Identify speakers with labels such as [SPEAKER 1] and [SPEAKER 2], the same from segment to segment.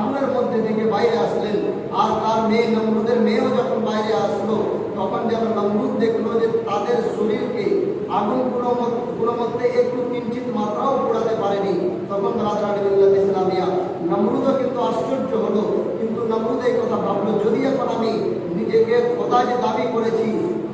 [SPEAKER 1] আগুনের মধ্যে থেকে বাইরে আসলেন। আর তার মেয়ে নমরুদের মেয়েও যখন বাইরে আসলো, তখন যেন নমরুদ দেখল যে তাদের শরীরকে আগুন কোনো মধ্যে একটু কিঞ্চিত মাত্রাও পোড়াতে পারেনি। তখন রাজরানী বিল্লাহ ইসলামিয়া নমরুদও কিন্তু আশ্চর্য হলো। কিন্তু নমরুদ এই কথা ভাবলো, যদি এখন আমি নিজেকে খোদা যে দাবি করেছি,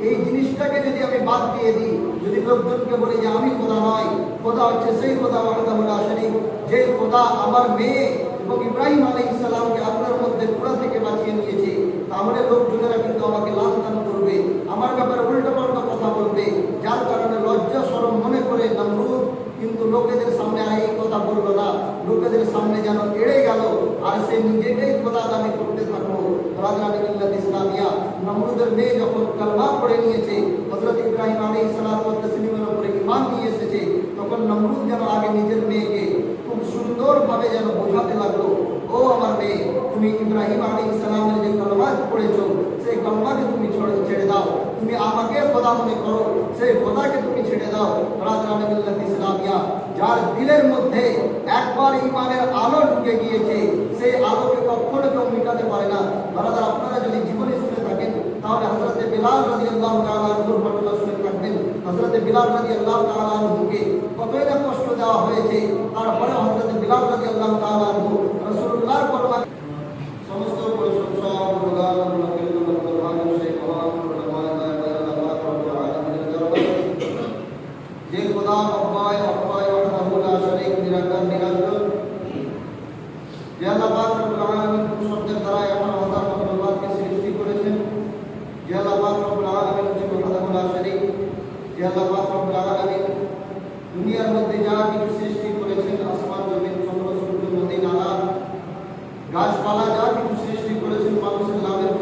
[SPEAKER 1] এই জিনিসটাকে যদি আমি বাদ দিয়ে দিই, যদি লোকজনকে বলি যে আমি খোদা নয়, খোদা হচ্ছে সেই খোদা ওয়াহদাহুল আসেনি, যে খোদা আমার মেয়ে এবং ইব্রাহিম আলাইহিস সালামকে আপনার মধ্যে পুরা থেকে বাঁচিয়ে নিয়েছে, তাহলে লোকজনেরা কিন্তু আমাকে লাঞ্ছন করবে, আমার ব্যাপারে উল্টো পাল্টা কথা বলবে, যার কারণে লজ্জা শরম মনে করে নমরুদ কিন্তু লোকেদের সামনে আর এই কথা বলল না। লোকেদের সামনে যেন এড়ে গেল, আর সে নিজেকেই খোদা দাবি করতে থাকল। রাজরানী মিল্লাত ইসলামিয়া, নমরুদের মেয়ে যখন কালমা পড়ে নিয়েছে, হযরত ইব্রাহিম সালাতু ওয়াস তাসলিমের উপরে ঈমান নিয়ে এসেছে, তখন নমরুদ যেন আগে নিজের মেয়েকে সুন্দরভাবে যেন বোঝাতে লাগল, ও আমার মেয়ে, তুমি ইব্রাহিম আলাইহিস সালামের যে কালমা পড়েছো, সেই কালমাকে তুমি ছেড়ে দাও তুমি আমাকে খোদা মনে করো, সেই খোদাকে তুমি ছেড়ে দাও রাজরানী ইসলামিয়া, যার দিলের মধ্যে একবার ইমানের আলো ঢুকে গিয়েছে, সেই আলোকে কখনো কেউ মিটাতে পারে না। বারাদার, আপনারা যদি জীবনে শুনে থাকেন, তাহলে হজরতে বিলাল তাআলা আনহুর ঘটনা শুনে থাকবেন হজরতে বিলাল রাদিয়াল্লাহু তাআলা আনহুকে কতই না কষ্ট দেওয়া হয়েছে তারপরে হজরতে বিলাল রাদিয়াল্লাহু তাআলা আনহু রাসূলুল্লাহর কলমা সমস্ত প্রশংসা ও গুণগান আল্লাহকে জন্য প্রধান সেই মহান করুণাময় দয়াময় আল্লাহ রব্বুল আলামিনের দরবারে যে খোদা অব্যয় অব্যয় ওয়াহদাহু লা শারীক নিরাকার নিরঞ্জন যে আল্লাহ পাক রব্বুল আলামিন কোন শব্দের দ্বারা এমন হাজার মখলুকাতকে সৃষ্টি করেছেন যে আল্লাহ পাক রব্বুল আলামিন হচ্ছে ওয়াহদাহু লা শারীক যে আল্লাহ পাক রব্বুল আলামিন দুনিয়ার মধ্যে যা কিছু সৃষ্টি করেছেন, আসমান, জমিন, চন্দ্র, সূর্য, নদী, নালা, গাছপালা, যা কিছু সৃষ্টি করেছেন, মানুষের লাভের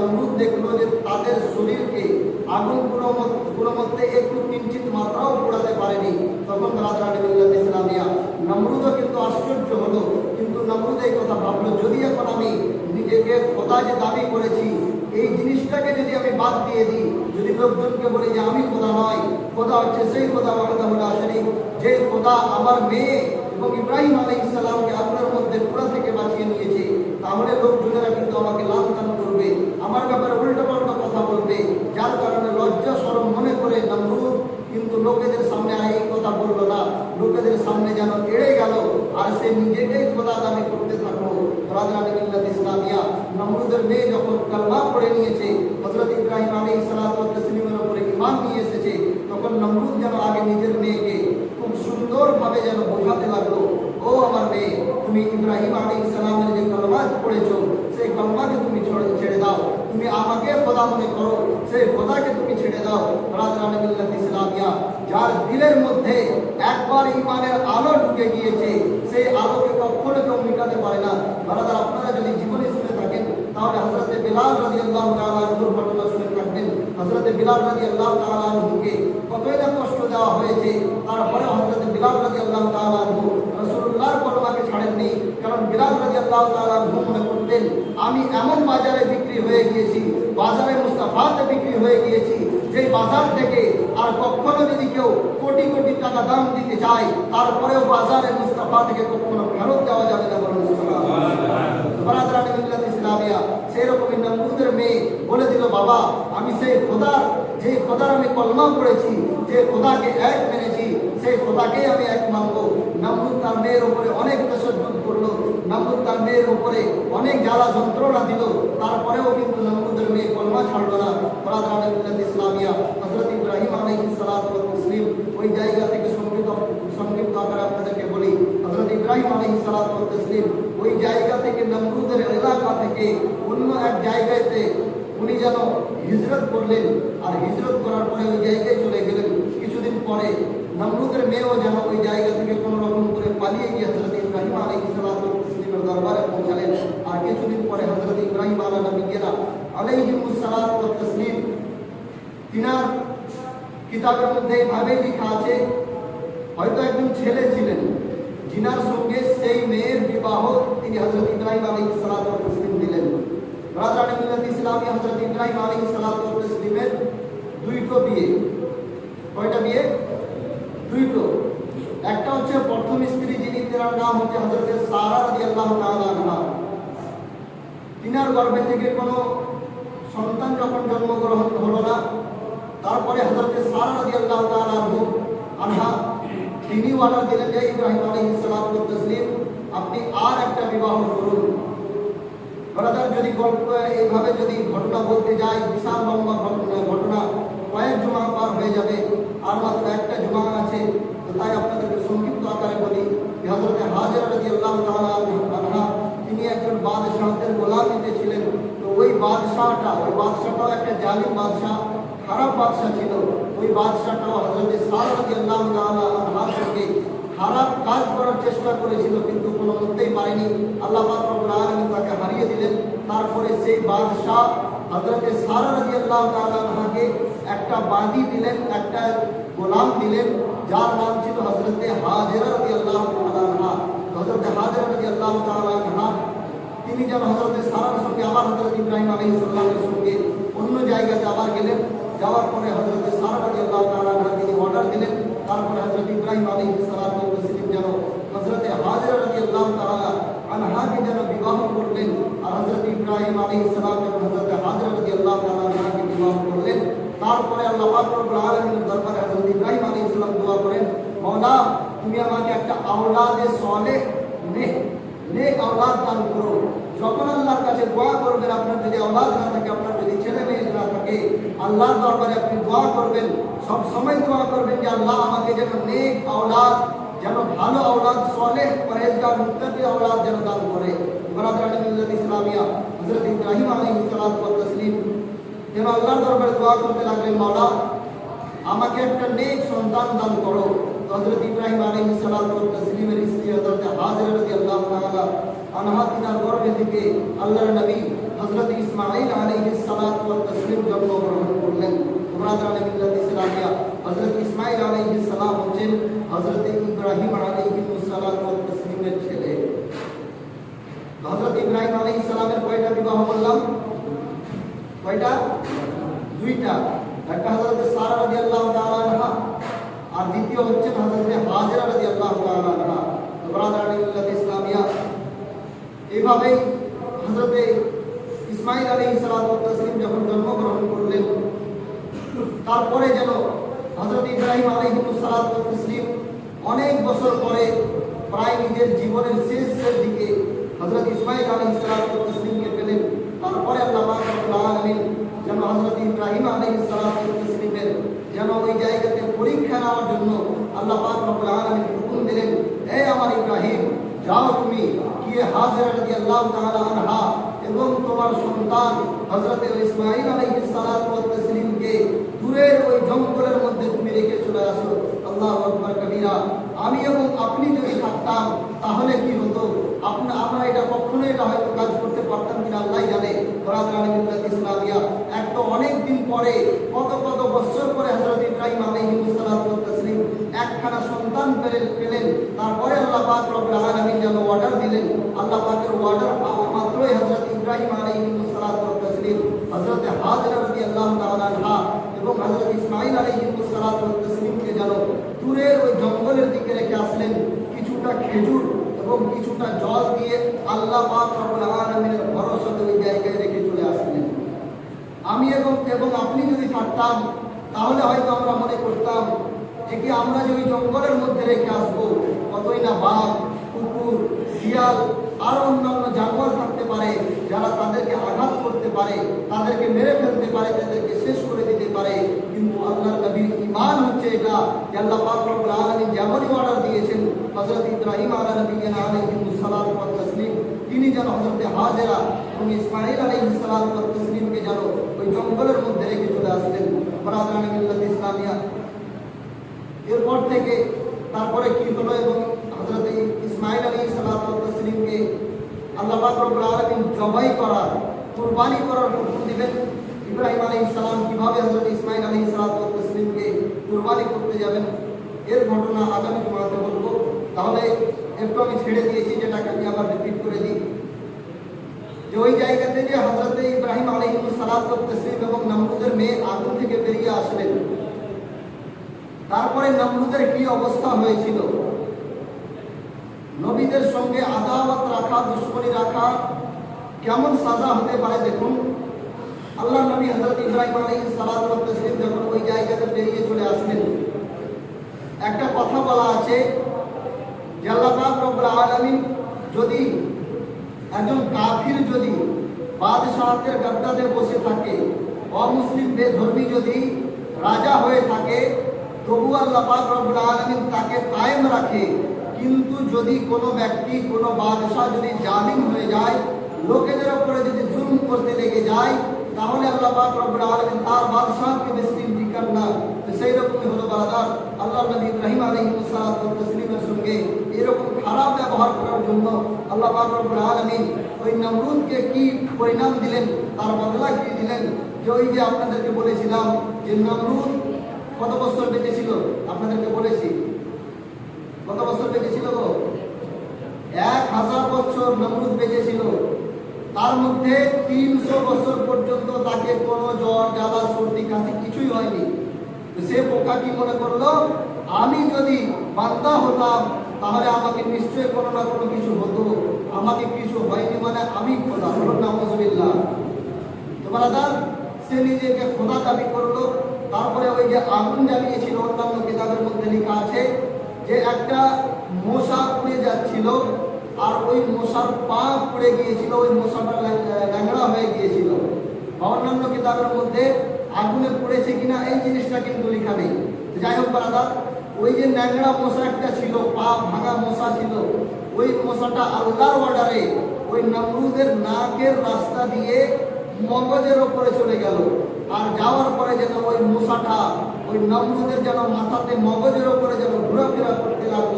[SPEAKER 1] নমরুদ দেখল যে তাদের শরীরকে আগুন কোনো মধ্যে একটু কিঞ্চিত মাত্রাও পোড়াতে পারেনি। তখন রাজরানী মিল্লাত ইসলামিয়া নমরুদও কিন্তু আশ্চর্য হলো। কিন্তু নমরুদ এই কথা ভাবলো, যদি এখন আমি নিজেকে খোদা যে দাবি করেছি, এই জিনিসটাকে যদি আমি বাদ দিয়ে দিই, যদি লোকজনকে বলি যে আমি খোদা নয়, খোদা হচ্ছে সেই খোদা ওয়াহদাহুল শরীফ যে খোদা আমার মেয়ে এবং ইব্রাহিম আলাইহিস সালামকে আপনার মধ্যে পুরা থেকে বাঁচিয়ে নিয়েছে, তাহলে লোকজনেরা কিন্তু আমাকে লাঞ্ছন করবে। আমার ব্যাপারে উল্টো পাল্টা কথা বলবে। যার কারণে লজ্জা, শরম মনে করে নমরুদ কিন্তু লোকেদের সামনে আর এই কথা বলল না। লোকেদের সামনে যেন এড়ে গেল, আর সে নিজেকেই খোদা করতে থাকল। রাজরানী ইসলামিয়া। নমরুদের মেয়ে যখন কালমা পড়ে নিয়েছে, হযরত ইব্রাহিম সালাতু ওয়াস উপরে ইমান নিয়ে এসেছে, তখন নমরুদ যেন আগে নিজের মেয়েকে খুব সুন্দরভাবে যেন বোঝাতে লাগল, ও আমার মেয়ে, তুমি ইব্রাহিম আলী ইসলামের যে কলমা পড়েছো, সেই কলমাকে তুমি ছেড়ে দাও। তুমি আমাকে খোদা মনে করো। সেই খোদাকে তুমি ছেড়ে দাও। রাজরানি মিল্লাত ইসলামিয়া, যার দিলের মধ্যে একবার ইমানের আলো ঢুকে গিয়েছে, সেই আলোকে কখনো কেউ মিটাতে পারে না। বারাদার আপনারা যদি জীবনে শুনে থাকেন, তাহলে হজরতে বিলাল রাজি আল্লাহ তালাহুর ঘটনা শুনে থাকবেন। হজরতে বিলাল রাজি আল্লাহ তালাহুকে কতই না কষ্ট দেওয়া হয়েছে। তারপরে হজরতে বিলাল রাজি আল্লাহ তালাহু রসুল্লাহর কলমাকে ছাড়েননি। কারণ বিলাল রাজি আল্লাহ তালাহু মনে করতেন, আমি এমন বাজারে বিক্রি হয়ে গিয়েছি, বাজারে মুস্তাফাতে বিক্রি হয়ে গিয়েছি যে বাজার থেকে আর কখনো যদি কেউ কোটি কোটি টাকা দাম দিতে চায়, তারপরেও বাজারে মুস্তাফা থেকে কখনো ফেরত দেওয়া যাবে না বলুন নমরুদের মেয়ে বলে দিল, বাবা, আমি সেই আমি এক মেনেছি সেই আমি এক মানব। নমরুদ তার মেয়ের উপরে অনেক তসদ্দুদ করল। নমরুদ তার মেয়ের উপরে অনেক জ্বালা যন্ত্রণা দিল। তারপরেও কিন্তু নমরুদের মেয়ে কলমা ছাড়লো না বারাদারানি মিল্লাত ইসলামিয়া, হযরত ইব্রাহিম আলাইহিস সালাতু ওয়াস তাসলিম ওই জায়গা থেকে সংক্ষিপ্ত সংক্ষিপ্ত আকারে আপনাদেরকে বলি, হযরত ইব্রাহিম আলাইহিস সালাতু ওয়াস তাসলিম ওই জায়গা থেকে নমরুদের এলাকা থেকে অন্য এক জায়গাতে উনি যেন হিজরত করলেন। আর হিজরত করার পরে ওই জায়গায় চলে গেলেন। কিছুদিন পরে নমরুদের মেয়েও যেন ওই জায়গা থেকে কোনো রকম করে পালিয়ে গিয়ে হজরত ইব্রাহিম আলী ইসলামের দরবারে পৌঁছালেন। আর কিছুদিন পরে হজরত ইব্রাহিম আলা তিনার কিতাবের মধ্যে এইভাবে লেখা আছে, হয়তো একজন ছেলে ছিলেন যিনার সঙ্গে সেই মেয়ের বিবাহ তিনি হজরত ইব্রাহিম আলী সালাম দিলেন। রাজা মিল্লাত ইসলামী হজরত ইব্রাহিম আলী সালামের দুইটো বিয়ে। কয়টা বিয়ে? দুইটো। একটা হচ্ছে প্রথম স্ত্রী তেনার নাম হচ্ছে হজরত সারা রাজি আল্লাহ তাআলা তিনার গর্ভে থেকে কোনো সন্তান যখন জন্মগ্রহণ হলো না, তারপরে হজরত সারা রাজি আল্লাহ তাআলা আনহা তিনি অর্ডার দিলেন যে ইব্রাহিম সালাতু ওয়াস তাসলিম, আপনি আর একটা বিবাহ করুন। ব্রাদার, যদি গল্প, এইভাবে যদি ঘটনা বলতে যাই বিশাল লম্বা ঘটনা ঘটনা, কয়েক জমা পার হয়ে যাবে, আর মাত্র একটা জমা আছে তাই আপনাদেরকে সংক্ষিপ্ত আকারে বলি হজরতে হাজার রাজি আল্লাহ আনহা, তিনি একজন বাদশাহদের গোলামিতে ছিলেন। তো ওই বাদশাহটা, ওই বাদশাহটাও একটা জালিম বাদশাহ, খারাপ বাদশাহ ছিল। ওই বাদশাহটাও হজরতে সাল রাজি আল্লাহ তাআলা আনহার সঙ্গে খারাপ কাজ করার চেষ্টা করেছিল, কিন্তু কোনো মতেই পারেনি আল্লাহ আলামিন তাকে হারিয়ে দিলেন। তারপরে সেই বাদশাহ হযরতে সারা রাদিয়াল্লাহু তাআলা আনহাকে একটা বাদী দিলেন একটা গোলাম দিলেন যার নাম ছিল হযরতে হাজেরা রাদিয়াল্লাহু তাআলা আনহা হযরতে হাজেরা রাদিয়াল্লাহু তাআলা আনহা তিনি যেন হযরতে সারার সঙ্গে আবার হযরত ইব্রাহিম আলাইহিস সালামের সঙ্গে অন্য জায়গাতে আবার গেলেন যাওয়ার পরে হযরতে সারা রাদিয়াল্লাহু তাআলা আনহা তিনি অর্ডার দিলেন তারপরে হযরত ইব্রাহিম আলাইহিস সালাতু ওয়াস তাসলিম যেন হযরতে হাজেরা রাদিয়াল্লাহু তাআলা আনহাকে যেন বিবাহ করলেন আর হযরত ইব্রাহিম আলাইহিস সালাম যখন হযরত হাজেরা রাদিয়াল্লাহু তাআলা আনহাকে বিবাহ করলেন তারপরে আল্লাহ পাক রব্বুল আলামিনের দরবারে হযরত ইব্রাহিম আলাইহিস সালাম দোয়া করেন, মাওলা, তুমি আমাকে একটা আওলাদে সালেহ নেক নেক আওলাদ দান করো। যখন আল্লাহর কাছে দোয়া করবেন, আপনার যদি আওলাদ না থাকে, আপনার যদি ছেলে মেয়ে না থাকে, আল্লাহর দরবারে আপনি দোয়া করবেন। সব সময় দোয়া করবেন যে, আল্লাহ, আমাকে যেন নেক আওলাদ, যেন ভালো আওলাদ, সালেহ, পরহেজগার মুত্তাকি আওলাদ যেন দান করে। বরাবর মিল্লাত ইসলামিয়া, হযরত ইব্রাহিম আলাইহিস সালাতু ওয়াস তাসলিম যেন আল্লাহর দরবারে দোয়া করতে লাগলেন মাওলা, আমাকে একটা নেক সন্তান দান করো। তো হযরত ইব্রাহিম আলাইহিস সালাতু ওয়াস তাসলিমের স্ত্রী হযরত হাজরা রাদিয়াল্লাহু তাআলা আনহা তিনার গর্ভে থেকে আল্লাহর নবী হযরত ইসমাঈল আলাইহিস সালাতু ওয়াস তাসলিম জন্মগ্রহণ করলেন। তোমরা মিল্লাত ইসলামিয়া হযরত ইসমাঈল আলাইহিস সালাম হচ্ছেন হযরত ইব্রাহিম আলাইহিস সালাতু ওয়াস তাসলিমের ছেলে। হযরত ইব্রাহিম আলাইহিস সালামের কয়টা বিবাহ বললাম কয়টা দুইটা। একটা হযরত সারা রাদিয়াল্লাহু তাআলা আনহা, আর দ্বিতীয় হচ্ছে হযরত হাজরা রাদিয়াল্লাহু তাআলা আনহা ব্রাদার মিল্লাত ইসলামিয়া। এইভাবেই হযরত ইসমাঈল আলাইহিস সালাতু ওয়াস তাসলিম যখন জন্মগ্রহণ করলেন, তারপরে যেন হযরত ইব্রাহিম আলাইহিস সালাতু ওয়াস তাসলিম অনেক বছর পরে প্রায় নিজের জীবনের শেষ শেষ দিকে হযরত ইসমাঈল আলাইহিস সালাতু ওয়াস তাসলিমকে পেলেন। তারপরে আল্লাহ আলামিন যেন হযরত ইব্রাহিম ওয়াস তাসলিমের যেন ওই জায়গাতে পরীক্ষা নেওয়ার জন্য আল্লাহ পাক রব্বুল আলামিন হুকুম দিলেন হে আমার ইব্রাহিম যাও তুমি গিয়ে হাজরা আনহা এবং তোমার সন্তান আলাইহিস সালাতু ওয়াত তাসলিমকে দূরের ওই জঙ্গলের মধ্যে তুমি রেখে চলে আসো আল্লাহু আকবার কবিরা আমি এবং আপনি যদি থাকতাম তাহলে কি হতো আপনি আমরা এটা কখনো এটা হয়তো কাজ করতে পারতাম কিনা আল্লাহ জানে দিন পরে, কত কত বছর পরে একখানা সন্তান পেলেন পেলেন। তারপরে আল্লাহ পাক রব্বুল আলামিন যেন অর্ডার দিলেন, আল্লাহ পাকের অর্ডার পাওয়া মাত্রই এবং হযরত ইসমাঈল আলাইহিস ওয়াত তাসলিমকে ওই জঙ্গলের দিকে রেখে আসলেন, কিছুটা খেজুর এবং কিছুটা জল দিয়ে আল্লাহ ভরসাতে ওই জায়গায় রেখে চলে আসলেন। আমি এবং এবং আপনি যদি থাকতাম তাহলে হয়তো আমরা মনে করতাম যে কি আমরা যে ওই জঙ্গলের মধ্যে রেখে আসব কতই না বাঘ, কুকুর, শিয়াল, আর অন্যান্য জানোয়ার থাকতে পারে, যারা তাদেরকে আঘাত করতে পারে, তাদেরকে মেরে ফেলতে পারে, তাদেরকে শেষ করে দিতে পারে। কিন্তু আল্লাহর নবীর ইমান হচ্ছে এটা আল্লাহ পাক রব্বুল যেমনই অর্ডার দিয়েছেন হযরত ইব্রাহিম আলা নবিয়িনা আলাইহিস সালাতু ওয়াত তাসলিম তিনি যেন হযরত হাজেরা এবং ইসমাঈল আলাইহিস সালাতু ওয়াত তাসলিমকে যেন ওই জঙ্গলের মধ্যে রেখে চলে আসলেন বরাদান মিল্লাত ইসলামিয়া এরপর থেকে তারপরে কি হলো এবং হযরত ইসমাঈল আলাইহিস সালাতু ওয়াত তাসলিমকে আল্লাহ পাক রব্বুল আলামিন জবাই করার কুরবানি করার হুকুম দিবেন ইব্রাহিম আলাইহিস সালাম কীভাবে হযরত ইসমাঈল আলাইহিস সালাতু ওয়াত তাসলিমকে কুরবানি করতে যাবেন এর ঘটনা আগামী জুমাতে বলব তাহলে একটু আমি ছেড়ে দিয়েছি যেটাকে আমি আবার রিপিট করে দিই। যে ওই জায়গাতে যে হযরত ইব্রাহিম সালাতু ওয়াত তাসলিম এবং নমরুদের মেয়ে আগুন থেকে বেরিয়ে আসলেন। তারপরে নমরুদের কি অবস্থা হয়েছিল? নবীদের সঙ্গে আদাওয়াত রাখা, দুশ্মনী রাখা কেমন সাজা হতে পারে দেখুন। আল্লাহ নবী হযরত ইব্রাহিম সালাতু ওয়াত তাসলিম যখন ওই জায়গাতে বেরিয়ে চলে আসলেন। একটা কথা বলা আছে যে আল্লাহ রব্বুল যদি একজন কাফির যদি বাদশাহের গাদ্দাতে বসে থাকে, অমুসলিম বেধর্মী যদি রাজা হয়ে থাকে, তবু আল্লাহ রব্বুল আলামিন তাকে কায়েম রাখে। কিন্তু যদি কোনো ব্যক্তি, কোনো বাদশাহ যদি জালিম হয়ে যায়, লোকেদের উপরে যদি জুলুম করতে লেগে যায়, তাহলে আল্লাহ পাক রব্বুল আলামিন তার বাদশাহকে বেশি ঠিকান না। সেই রকমই হলো বারাদার আল্লাহ নবী ইব্রাহিম ওয়াত তাসলিমের সঙ্গে এরকম খারাপ ব্যবহার করার জন্য আল্লাহ পাক রব্বুল আলামিন ওই নমরুদকে কি পরিণাম দিলেন, তার বদলা কি দিলেন? যে ওই যে আপনাদেরকে বলেছিলাম যে নমরুদ কত বছর বেঁচে ছিল? আপনাদেরকে বলেছি। কত বছর বেঁচে ছিল গো? এক হাজার বছর নমরুদ বেঁচে ছিল। তার মধ্যে তিনশো বছর পর্যন্ত তাকে কোনো জ্বর, জ্বালা, সর্দি, কাশি কিছুই হয়নি। সে বোকা কি মনে করল? আমি যদি বার্তা হতাম, তাহলে আমাকে নিশ্চয়ই কোনো না কোনো কিছু হতো। আমাকে কিছু হয়নি মানে আমি খোদা হলো নামজবিল্লাহ তো বারাদার, সে নিজেকে খোদা দাবি করল। তারপরে ওই যে আগুন জ্বালিয়েছিল, অন্যান্য কিতাবের মধ্যে লেখা আছে যে একটা মশা উড়ে যাচ্ছিল, আর ওই মশার পা পড়ে গিয়েছিল, ওই মশাটা ল্যাং- ল্যাংড়া হয়ে গিয়েছিল। অন্যান্য কিতাবের মধ্যে আগুনে পড়েছে কিনা এই জিনিসটা কিন্তু লেখা নেই। যাই হোক বারাদার, ওই যে ন্যাংরা মশা ছিল, পা ভাঙা মশা ছিল, ওই মশাটা আল্লাহর অর্ডারে ওই নমরুদের নাকের রাস্তা দিয়ে মগজের ওপরে চলে গেল। আর যাওয়ার পরে যেন ওই মশাটা, ওই নমরুদের যেন মাথাতে মগজের ওপরে যেন ঘোরাফেরা করতে লাগল,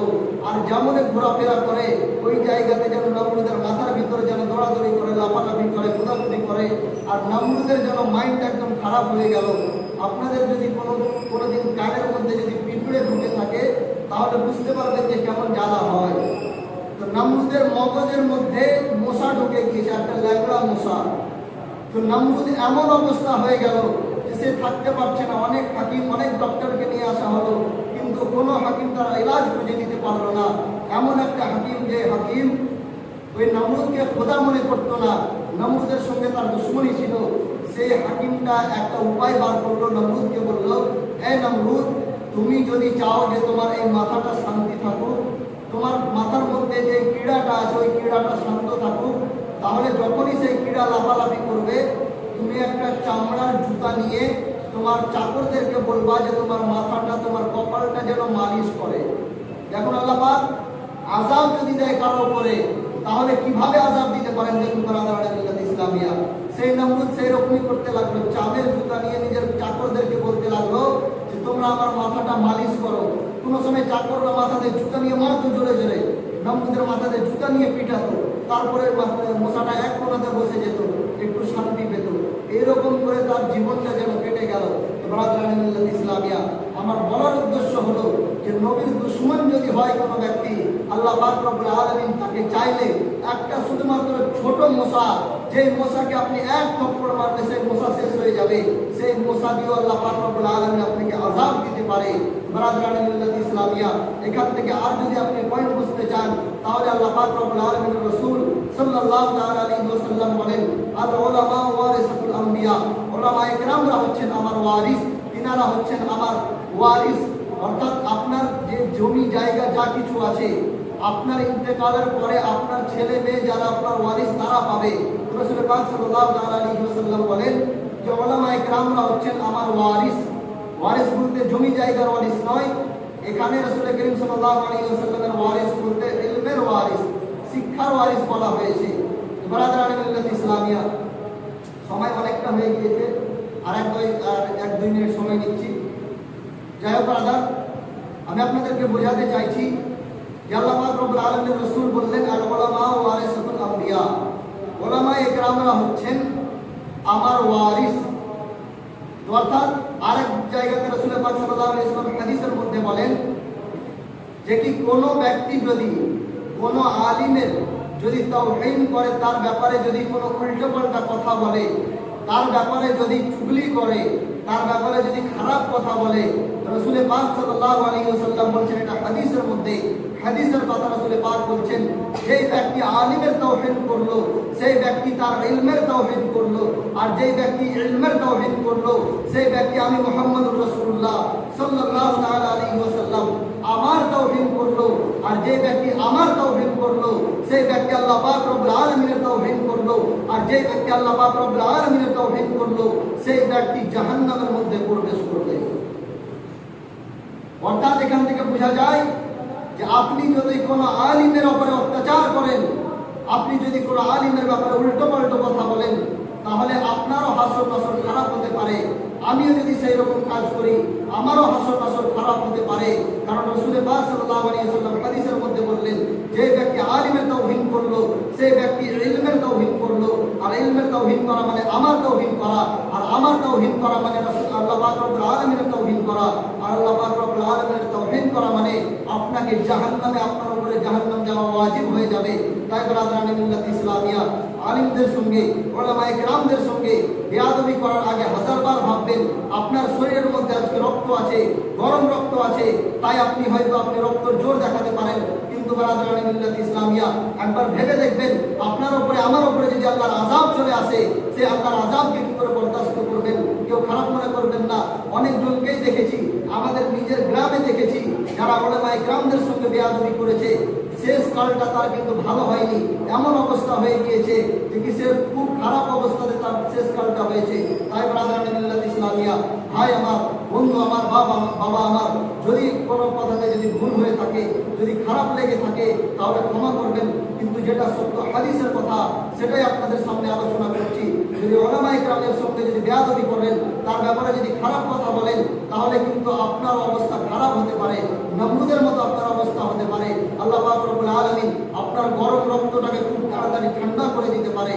[SPEAKER 1] আর যেমন ঘোরাফেরা করে, ওই জায়গাতে যেন নমরুদের ভিতরে যেন দৌড়াদৌড়ি করে, লাফালাফি করে ঘোরাঘুরি করে, আর নমরুদের যেন মাইন্ড একদম খারাপ হয়ে গেল। আপনাদের যদি কোনো কোনোদিন কানের মধ্যে যদি পিঁপড়ে ঢুকে থাকে, তাহলে বুঝতে পারবেন যে কেমন জ্বালা হয়। তো নমরুদের মগজের মধ্যে মশা ঢুকে গিয়েছে, একটা ল্যাংড়া মশা। তো নমরুদ এমন অবস্থা হয়ে গেল যে সে থাকতে পারছে না। অনেক হাকিম, অনেক ডক্টরকে নিয়ে আসা হলো, কিন্তু কোনো হাকিম তারা ইলাজ খুঁজে নিতে পারল না। এমন একটা হাকিম যে হাকিম ওই নমরুদকে খোদা মনে করতো না। নমরুদের সঙ্গে তার দুশ্মনী ছিল। সেই হাকিমটা একটা উপায় বার করল। নমরুদকে বলল এই নমরুদ তুমি যদি চাও যে তোমার এই মাথাটা শান্তি থাকুক, তোমার মাথার মধ্যে যে ক্রীড়াটা আছে, ওই ক্রীড়াটা শান্ত থাকুক, তাহলে যখনই সেই ক্রীড়া লাফালাফি করবে, তুমি একটা চামড়ার জুতা নিয়ে তোমার চাকরদেরকে বলবা যে তোমার মাথাটা, তোমার কপালটা যেন মালিশ করে। দেখুন আল্লাহ পাক আজাব যদি দেয় কারও উপরে তাহলে কীভাবে আজাব দিতে পারেন দেখুন ইসলামিয়া। সেই নমরুদ সেই রকমই করতে লাগল, চাঁদের জুতা নিয়ে নিজের চাকরদেরকে বলতে লাগল যে, তোমরা আমার মাথাটা মালিশ করো। কোনো সময় চাকররা মাথাতে জুতা নিয়ে মারতো জোরে জোরে। নমরুদের মাথাতে জুতা নিয়ে পিটাতো। তারপরে মশাটা এক কোনাতে বসে যেত, একটু শান্তি পেত। এরকম করে তার জীবনটা যেন কেটে গেল ইসলামিয়া। আমার বলার উদ্দেশ্য হলো যে নবীর দুশ্মন যদি হয় কোনো ব্যক্তি, আল্লাহ পাক রব্বুল আলামিন তাকে চাইলে একটা শুধুমাত্র ছোট মশা, যেই মশাকে আপনি এক থপ্পড় মারলে সেই মশা শেষ হয়ে যাবে। সেই মশা দিয়েও আল্লাহ পাক রব্বুল আলামিন আপনাকে আযাব দিতে পারে। বারাদার মিল্লাত ইসলামিয়া। এখান থেকে আর যদি আপনি পয়েন্ট বুঝতে চান, তাহলে আল্লাহ পাক রব্বুল আলামিনের রাসূল সাল্লাল্লাহু তাআলা আলাইহি ওয়াসাল্লাম বলেন, আল উলামা ওয়ারিসাতুল আম্বিয়া। উলামা ইকরামরা হচ্ছেন আমার ওয়ারিস, তিনারা হচ্ছেন আমার ওয়ারিস। অর্থাৎ আপনার যে জমি, জায়গা, যা কিছু আছে, আপনার ইন্তেকালের পরে আপনার ছেলে মেয়ে যারা আপনার ওয়ারিস, তারা পাবে। বলেন যে উলামা ইকরামরা হচ্ছেন আমার ওয়ারিস। ওয়ারিস বলতে জমি, জায়গার ওয়ারিস নয়। এখানে রাসূল করিম সাল্লাল্লাহু আলাইহি ওয়াসাল্লামের ওয়ারিস বলতে ইলমের ওয়ারিস, শিক্ষার ওয়ারিস বলা হয়েছে। বারাদারান মিল্লাত ইসলামিয়া। সময় অনেকটা হয়ে গিয়েছে। আর এক দুই আর এক দুই মিনিট সময় নিচ্ছি যাই হোক ব্রাদার আমি আপনাদেরকে বোঝাতে চাইছি যে আল্লাহ আলামিন রাসূল বললেন আল উলামা ওয়ারিসাতুল আম্বিয়া উলামা ইকরামরা হচ্ছেন আমার ওয়ারিস। অর্থাৎ আরেক জায়গাতে রাসূল পাক সাল্লাল্লাহু আলাইহি ওয়াসাল্লাম হাদিসের মধ্যে বলেন যে কি কোনো ব্যক্তি যদি কোনো আলিমের যদি তাওহীন করে, তার ব্যাপারে যদি কোনো উল্টোপাল্টা কথা বলে, তার ব্যাপারে যদি চুগলি করে তার ব্যাপারে যদি খারাপ কথা বলে, রসুল পাক সাল্লাল্লাহু আলাইহি ওয়াসাল্লাম বলছেন এটা হাদিসের মধ্যে, হাদিসের কথা রসুল পাক বলছেন, যেই ব্যক্তি আলিমের তাওহীদ করল সেই ব্যক্তি তার ইলমের তাওহীদ করল, আর যেই ব্যক্তি ইলমের তাওহীদ করল সেই ব্যক্তি আমি মুহাম্মদুর রাসূলুল্লাহ সাল্লাল্লাহু তাআলা আলাইহি ওয়াসাল্লাম আমার তাওহীদ করল, আর যে ব্যক্তি আমার তাওহীদ করল সেই ব্যক্তি আল্লাহ পাক রব্বুল আলামিনের তাওহীদ করল আর যে ব্যক্তি আল্লাহ পাক রব্বুল আলামিনের তাওহীদ করল, সেই ব্যক্তি জাহান্নামের মধ্যে প্রবেশ করবে। অর্থাৎ এখান থেকে বোঝা যায় যে আপনি যদি কোনো আলিমের উপরে অত্যাচার করেন, আপনি যদি কোনো আলিমের ব্যাপারে উল্টো পাল্টো কথা বলেন, তাহলে আপনারও হাসর নাসর খারাপ হতে পারে। আমিও যদি সেই রকম কাজ করি, আমারও হাসর নাসর খারাপ হতে পারে। কারণ রসুল পাক সাল্লাল্লাহু আলাইহি ওয়াসাল্লাম হাদিসের যে ব্যক্তি আলিমের তাওহীদ করল সেই ব্যক্তি ইলমের তাওহীদ করল। আর ইলমের তাওহীদ করা মানে আমার তাওহীদ করা। আর আমার তাওহীদ করা মানে আল্লাহ রব্বুল আলামিনের করা। আর আল্লাহ রব্বুল আলামিনের করা মানে আপনাকে জাহান্নামে, আপনার উপরে জাহান্নাম যাওয়া ওয়াজিব হয়ে যাবে। তাই মিল্লাত ইসলামিয়া, আলিমদের সঙ্গে, ওলামায়ে কেরামদের সঙ্গে বেয়াদবি করার আগে হাজারবার ভাববেন, আপনার শরীরের মধ্যে আজকে রক্ত আছে, গরম রক্ত আছে, তাই আপনি হয়তো আপনি রক্তর জোর দেখাতে পারেন। ইসলামিয়া একবার ভেবে দেখবেন, আপনার উপরে, আমার উপরে যদি আল্লাহর আযাব চলে আসে, সে আল্লাহর আযাবকে কি করে বরদাস্ত করবেন? কেউ খারাপ মনে করবেন না। অনেকজনকেই দেখেছি, আমাদের নিজের গ্রামে দেখেছি, যারা ওলামায়ে গ্রামদের সঙ্গে বেয়াদবি করেছে। শেষ কালটা তার কিন্তু ভালো হয়নি। এমন অবস্থা হয়ে গিয়েছে যে কি সে খুব খারাপ অবস্থাতে তার শেষ কালটা হয়েছে। তাই, ব্রাদার ইসলামিয়া, ভাই আমার বন্ধু আমার বাবা বাবা আমার, যদি কোনো কথাতে যদি ভুল হয়ে থাকে, যদি খারাপ লেগে থাকে, তাহলে ক্ষমা করবেন। কিন্তু যেটা সত্য হাদিসের কথা, সেটাই আপনাদের সামনে আলোচনা করছি। যদি ওলামাই গ্রামের সঙ্গে যদি বেয়াদবি করেন, তার ব্যাপারে যদি খারাপ কথা বলেন, তাহলে কিন্তু আপনার অবস্থা খারাপ হতে পারে। নমরুদের মতো আপনার অবস্থা হতে পারে। আল্লাহ পাক রব্বুল আপনার গরম রক্তটাকে খুব তাড়াতাড়ি ঠান্ডা করে দিতে পারে।